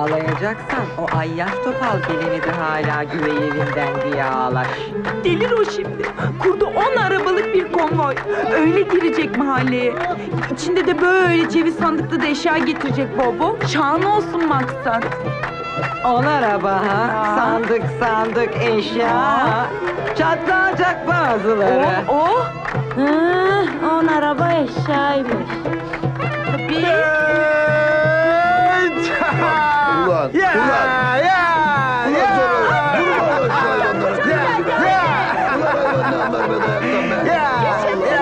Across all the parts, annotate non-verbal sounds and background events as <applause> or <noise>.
Ağlayacaksan o ayyaş topal gelini de hala güvey evinden diye ağlar. Delir o şimdi. Kurdu on arabalık bir konvoy. Öyle girecek mahalleye. İçinde de böyle ceviz sandıklı da eşya getirecek Bobo. Şan olsun maksat. On araba ha, sandık sandık eşya. Çatlayacak bazıları. Oh oh. Hı, on araba eşyaymış. Tabii. Ulan, Ya ulan. ya Ulan ya. sonra vurma lan şu hayvanlara. Ya Ulan hayvanlar be dayaktan be. ya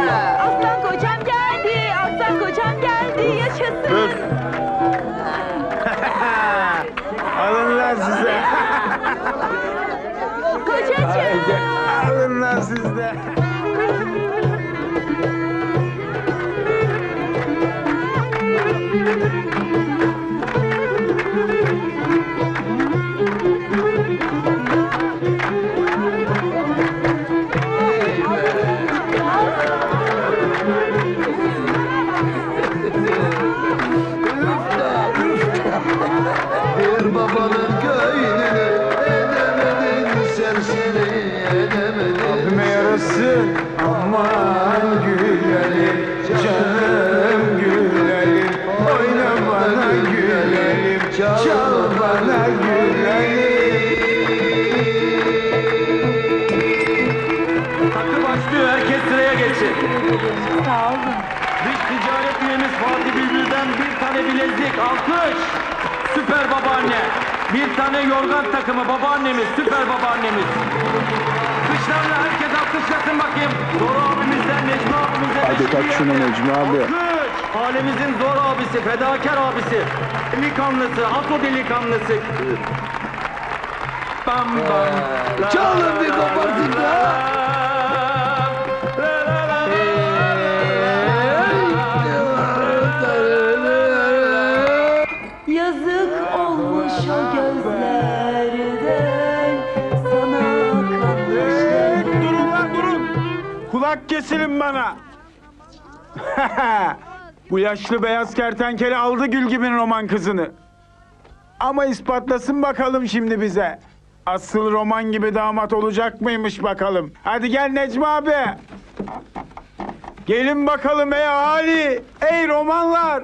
ya. Aslan kocam geldi. Aslan kocam geldi. Yaşasın. Dur. Alın lan size. Kocacığım. Alın lan sizde. Babanın köylünü edemedin serseri edemedin. Abime yarasın. Aman gülelim. Canım gülelim. Oyna bana gülelim. Çal bana gülelim. Takı başlıyor. Herkes sıraya geçsin. Sağ olun. Dış ticaret üyemiz Fatih Bülbül'den bir tane bilezik. Alkış. Süper babaanne. Bir tane yorgan takımı babaannemiz. Süper babaannemiz. Kışlarla herkes alkışlasın bakayım. Zor abimizden Necmi abimize. Hadi hediye. şuna Necmi abi. Alkış. Ailemizin zor abisi, fedakar abisi. Delikanlısı, ato delikanlısı. Bam bam. Çalın bir la Kulak kesilin bana. <laughs> Bu yaşlı beyaz kertenkele aldı Gül gibi roman kızını. Ama ispatlasın bakalım şimdi bize. Asıl roman gibi damat olacak mıymış bakalım. Hadi gel Necmi abi. Gelin bakalım ey Ali. Ey romanlar.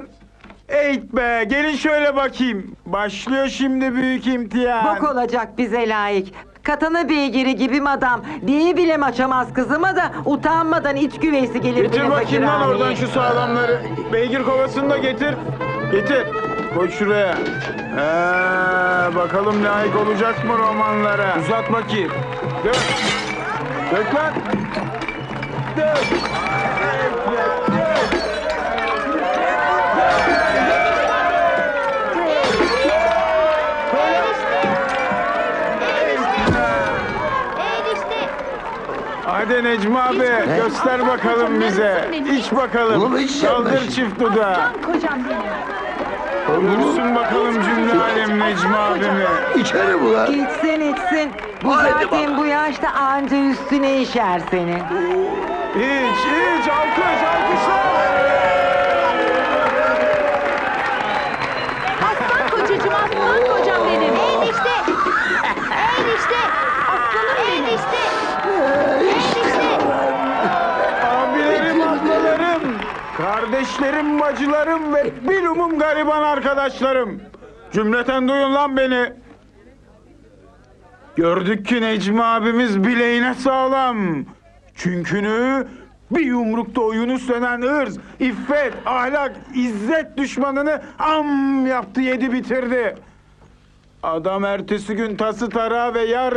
Eğit be gelin şöyle bakayım. Başlıyor şimdi büyük imtihan. Bok olacak bize layık. Katana beygiri gibi madam. Diye bile açamaz kızıma da utanmadan iç güveysi gelir Getir benim bakayım lan oradan şu sağlamları. Beygir kovasını da getir. Getir. Koy şuraya. Ee, bakalım layık olacak mı romanlara? Uzat bakayım. Dök. Dök lan. Dök. Dök. Hadi Necmi abi göster bakalım bize. İç bakalım. Oğlum Kaldır şimdi. çift dudağı. Kocam benim. Görsün bakalım cümle alem Necmi abimi. İçeri bu lan. İçsin içsin. Bu Haydi zaten bakalım. bu yaşta anca üstüne işer senin. İç, iç, alkış, alkışlar. Aslan kocacığım aslan kocam benim. Enişte. Enişte. Aslanım benim. Enişte. Enişte. Abilerim, ablalarım, kardeşlerim, bacılarım ve bilumum gariban arkadaşlarım. Cümleten duyun lan beni. Gördük ki Necmi abimiz bileğine sağlam. Çünkünü bir yumrukta oyun üstlenen ırz, iffet, ahlak, izzet düşmanını am yaptı yedi bitirdi. Adam ertesi gün tası tarağı ve yar...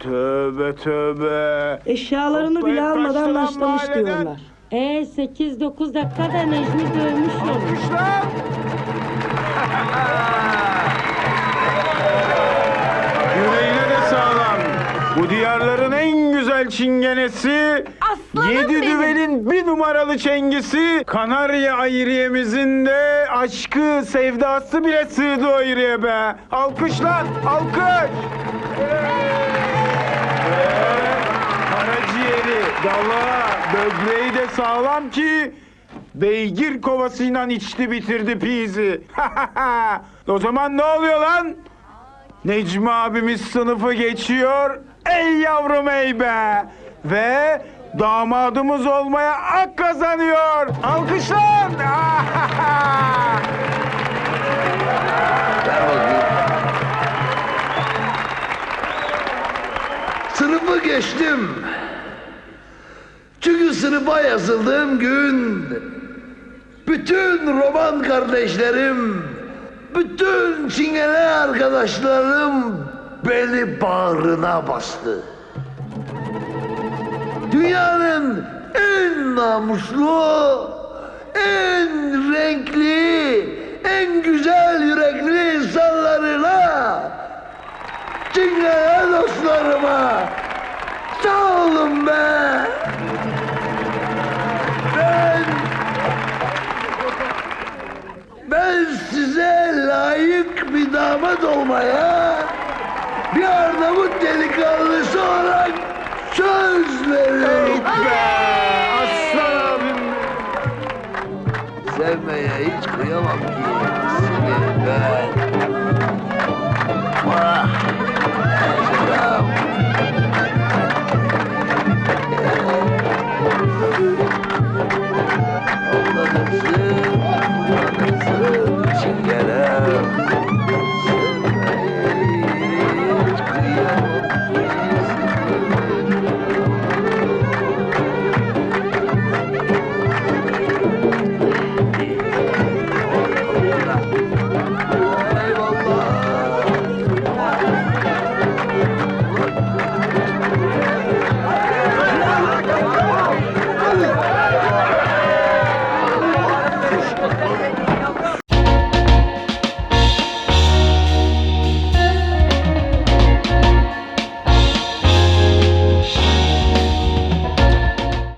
Tövbe tövbe. Eşyalarını bile Toplayıp almadan kaçtı lan başlamış mahalleden. diyorlar. E 8-9 dakikada Necmi dövmüş onu. Alkışlar. <laughs> Yüreğine de sağlam. Bu diyarların en güzel çingenesi, Aslanım yedi benim. düvelin bir numaralı çengisi, Kanarya ayriyemizin de aşkı, sevdası bile sığdı o ayrıya be. Alkışlar, alkış. Karaciğeri, dalağı, böbreği de sağlam ki beygir kovasıyla içti bitirdi pizi. <laughs> o zaman ne oluyor lan? Necmi abimiz sınıfı geçiyor. Ey yavrum ey be. Ve damadımız olmaya hak kazanıyor. Alkışlar. <laughs> Sınıfı geçtim. Çünkü sınıfa yazıldığım gün bütün roman kardeşlerim, bütün çingene arkadaşlarım beni bağrına bastı. Dünyanın en namuslu, en renkli, en güzel yürekli insanlarına, çingene dostlarıma sağ olun be. Ben size layık bir damat olmaya bir Arnavut delikanlısı olarak söz veriyorum. Aslan abim. Sevmeye hiç kıyamam ki.